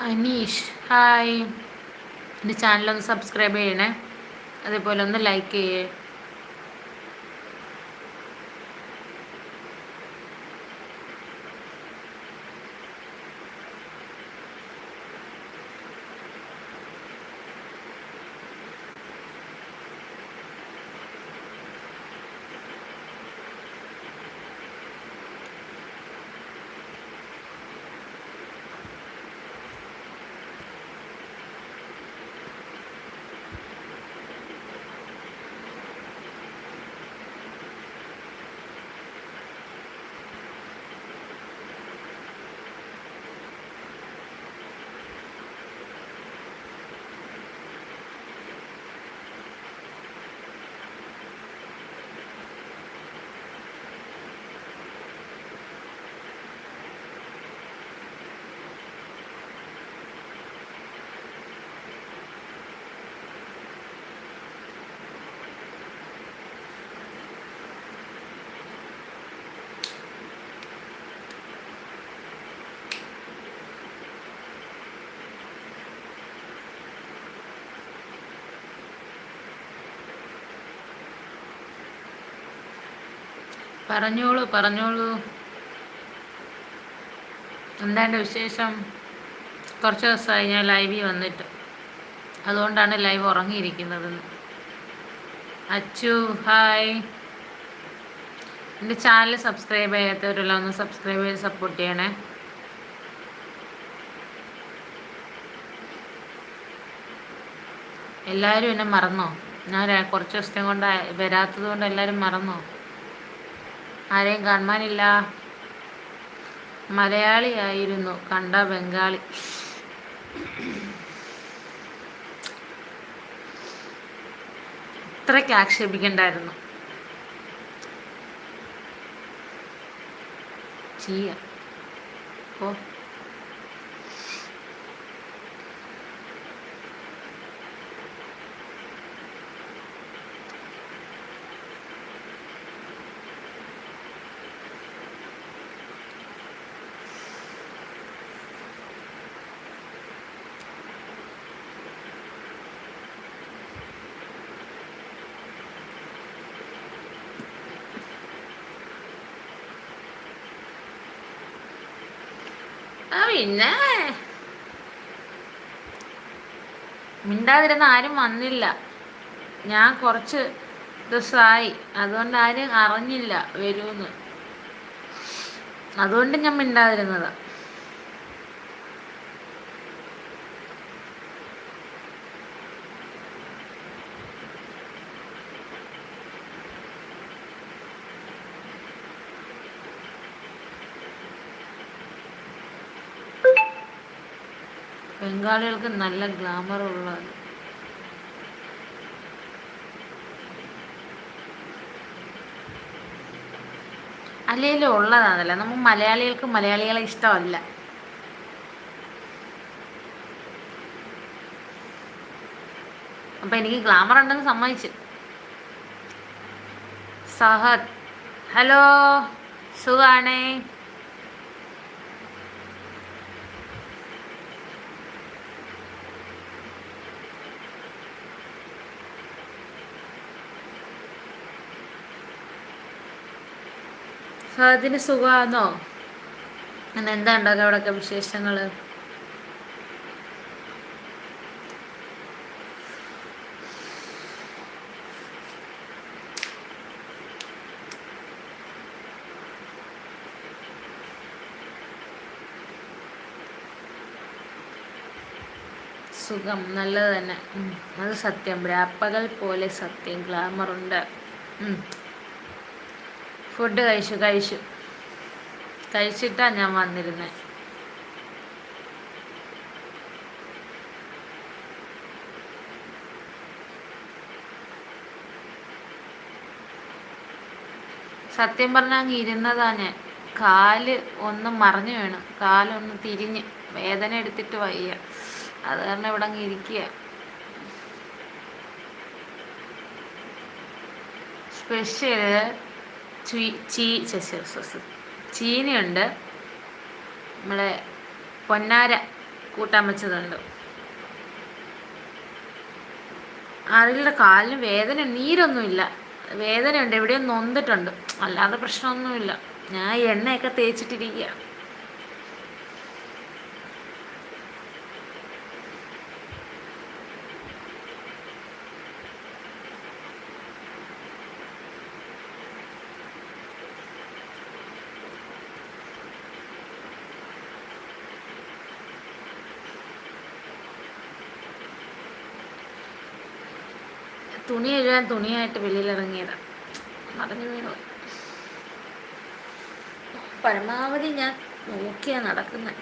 Aneesh. Hi. എന്റെ ചാനലൊന്ന് subscribe ചെയ്യണേ. അതേപോലെ ഒന്ന് ലൈക്ക് ചെയ്യേ. പറഞ്ഞോളൂ പറഞ്ഞോളൂ. എന്താണ്ട് വിശേഷം? കുറച്ച് ദിവസമായി ഞാൻ ലൈവിൽ വന്നിട്ട്. അതുകൊണ്ടാണ് ലൈവ് ഉറങ്ങിയിരിക്കുന്നത് അച്ചു ഹായ്. എന്റെ ചാനൽ സബ്സ്ക്രൈബ് ചെയ്യാത്തവരെല്ലാം ഒന്ന് സബ്സ്ക്രൈബ് ചെയ്ത് സപ്പോർട്ട് ചെയ്യണേ. എല്ലാവരും എന്നെ മറന്നോ? ഞാൻ കുറച്ച് ദിവസത്തെ കൊണ്ട് വരാത്തത് കൊണ്ട് എല്ലാവരും മറന്നോ? ആരെയും കാണാനില്ല മലയാളിയായിരുന്നു കണ്ട ബംഗാളി. ഇത്രയ്ക്ക് ആക്ഷേപിക്കണ്ടായിരുന്നു. ചെയ്യ ഓ പിന്നെ? മിണ്ടാതിരുന്ന ആരും വന്നില്ല. ഞാൻ കുറച്ച് ദിവസമായി അതുകൊണ്ട് ആരും അറിഞ്ഞില്ല വരുമെന്ന് അതുകൊണ്ട് ഞാൻ മിണ്ടാതിരുന്നതാണ് ബംഗാളികൾക്ക് നല്ല ഗ്ലാമർ ഉള്ളത് അല്ലെങ്കിലും ഉള്ളതാണല്ല. നമ്മൾ മലയാളികൾക്ക് മലയാളികളെ ഇഷ്ടമല്ല. അപ്പൊ എനിക്ക് ഗ്ലാമർ ഉണ്ടെന്ന് സമ്മതിച്ചു. സഹദ് ഹലോ സുഖാണേ? അതിന് സുഖമാണോ അങ്ങനെ എന്താ ഉണ്ടാക്കുക അവിടെയൊക്കെ വിശേഷങ്ങൾ സുഖം നല്ലത് തന്നെ. അത് സത്യം. രാപ്പകൽ പോലെ സത്യം. ഗ്ലാമർ ഗ്ലാമറുണ്ട് ഫുഡ് കഴിച്ചു കഴിച്ചു. കഴിച്ചിട്ടാണ് ഞാൻ വന്നിരുന്നത് സത്യം പറഞ്ഞാൽ അങ്ങ് ഇരുന്നതാ ഞാൻ. കാൽ ഒന്ന് മറിഞ്ഞു വേണം. കാലൊന്ന് തിരിഞ്ഞ് വേദന എടുത്തിട്ട് വയ്യ. അത് കാരണം ഇവിടെ അങ്ങ് ഇരിക്കുക സ്പെഷ്യൽ ചീ ചീനിയുണ്ട്. നമ്മളെ പൊന്നാര കൂട്ടാൻ വെച്ചതുണ്ട്. അറിയില്ല കാലിന് വേദന നീരൊന്നുമില്ല. വേദനയുണ്ട് എവിടെയും നൊന്നിട്ടുണ്ട് അല്ലാതെ പ്രശ്നമൊന്നുമില്ല. ഞാൻ എണ്ണയൊക്കെ തേച്ചിട്ടിരിക്കുക തുണി എഴുതാൻ തുണിയായിട്ട് വെളിയിലിറങ്ങിയതാണ് മറിഞ്ഞു വീണു. പരമാവധി ഞാൻ നോക്കിയാ നടക്കുന്നത്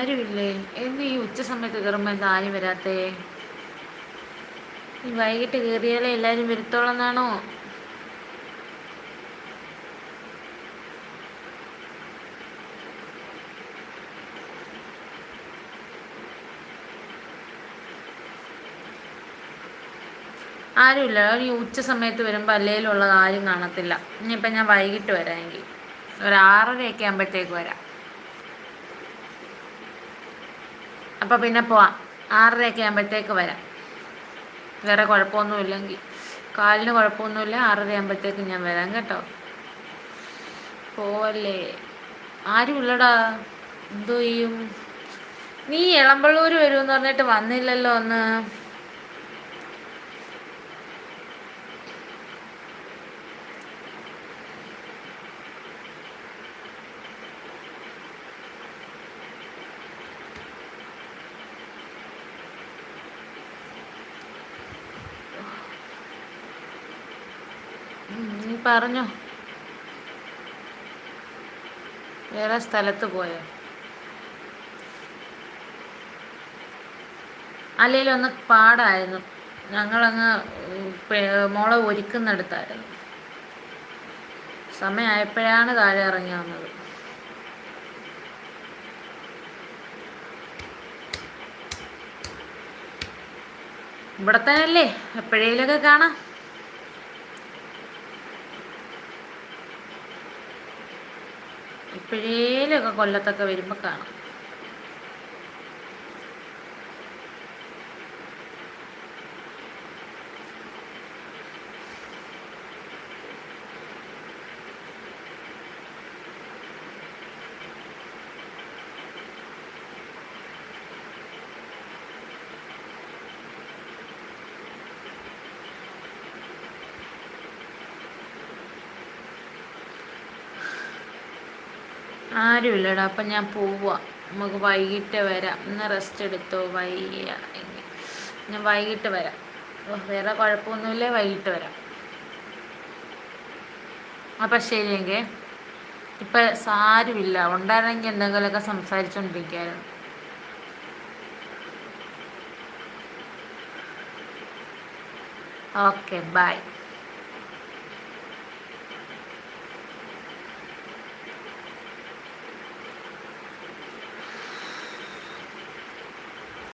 ആരുമില്ലേ? എന്ന് ഈ ഉച്ച സമയത്ത് കയറുമ്പോൾ എന്താ ആരും വരാത്തേ? ഈ വൈകിട്ട് കയറിയാലേ എല്ലാവരും വരുത്തോളന്നാണോ ആരുമില്ല. ഈ ഉച്ച സമയത്ത് വരുമ്പോൾ അല്ലേലുള്ളത് ആരും കാണത്തില്ല. ഇനിയിപ്പം ഞാൻ വൈകിട്ട് വരാമെങ്കിൽ. ഒരു ആറരയൊക്കെ ആകുമ്പോഴത്തേക്ക് വരാം. അപ്പോൾ പിന്നെ പോവാം. ആറരയൊക്കെ ആകുമ്പോഴത്തേക്ക് വരാം. വേറെ കുഴപ്പമൊന്നുമില്ലെങ്കിൽ. കാലിന് കുഴപ്പമൊന്നുമില്ല ആറര ആകുമ്പോഴത്തേക്ക് ഞാൻ വരാം കേട്ടോ. പോവല്ലേ? ആരുമില്ലടാ എന്തോ ചെയ്യും? നീ ഇളമ്പള്ളൂർ വരുമെന്ന് പറഞ്ഞിട്ട് വന്നില്ലല്ലോ ഒന്ന് നീ പറഞ്ഞോ. വേറെ സ്ഥലത്ത് പോയോ? അല്ലെങ്കിൽ ഒന്ന് പാടായിരുന്നു. ഞങ്ങളങ്ങ് മോളെ ഒരുക്കുന്നിടത്തായിരുന്നു. സമയമായപ്പോഴാണ് താഴെ ഇറങ്ങി വന്നത്. ഇവിടെ തന്നെയല്ലേ എപ്പോഴേലൊക്കെ കാണാം. എപ്പോഴേലൊക്കെ കൊല്ലത്തൊക്കെ വരുമ്പോൾ കാണാം. ആരുമില്ലടാ അപ്പം ഞാൻ പോവുക നമുക്ക് വൈകിട്ട് വരാം. ഇന്ന് റെസ്റ്റ് എടുത്തോ? വൈകിയ ഞാൻ വൈകിട്ട് വരാം. വേറെ കുഴപ്പമൊന്നുമില്ല. വൈകിട്ട് വരാം. അപ്പം ശരിയെങ്കിൽ ഇപ്പം സാരമില്ല. ഉണ്ടായിരുന്നെങ്കിൽ എന്തെങ്കിലുമൊക്കെ സംസാരിച്ചുകൊണ്ടിരിക്കുകയായിരുന്നു ഓക്കെ ബൈ.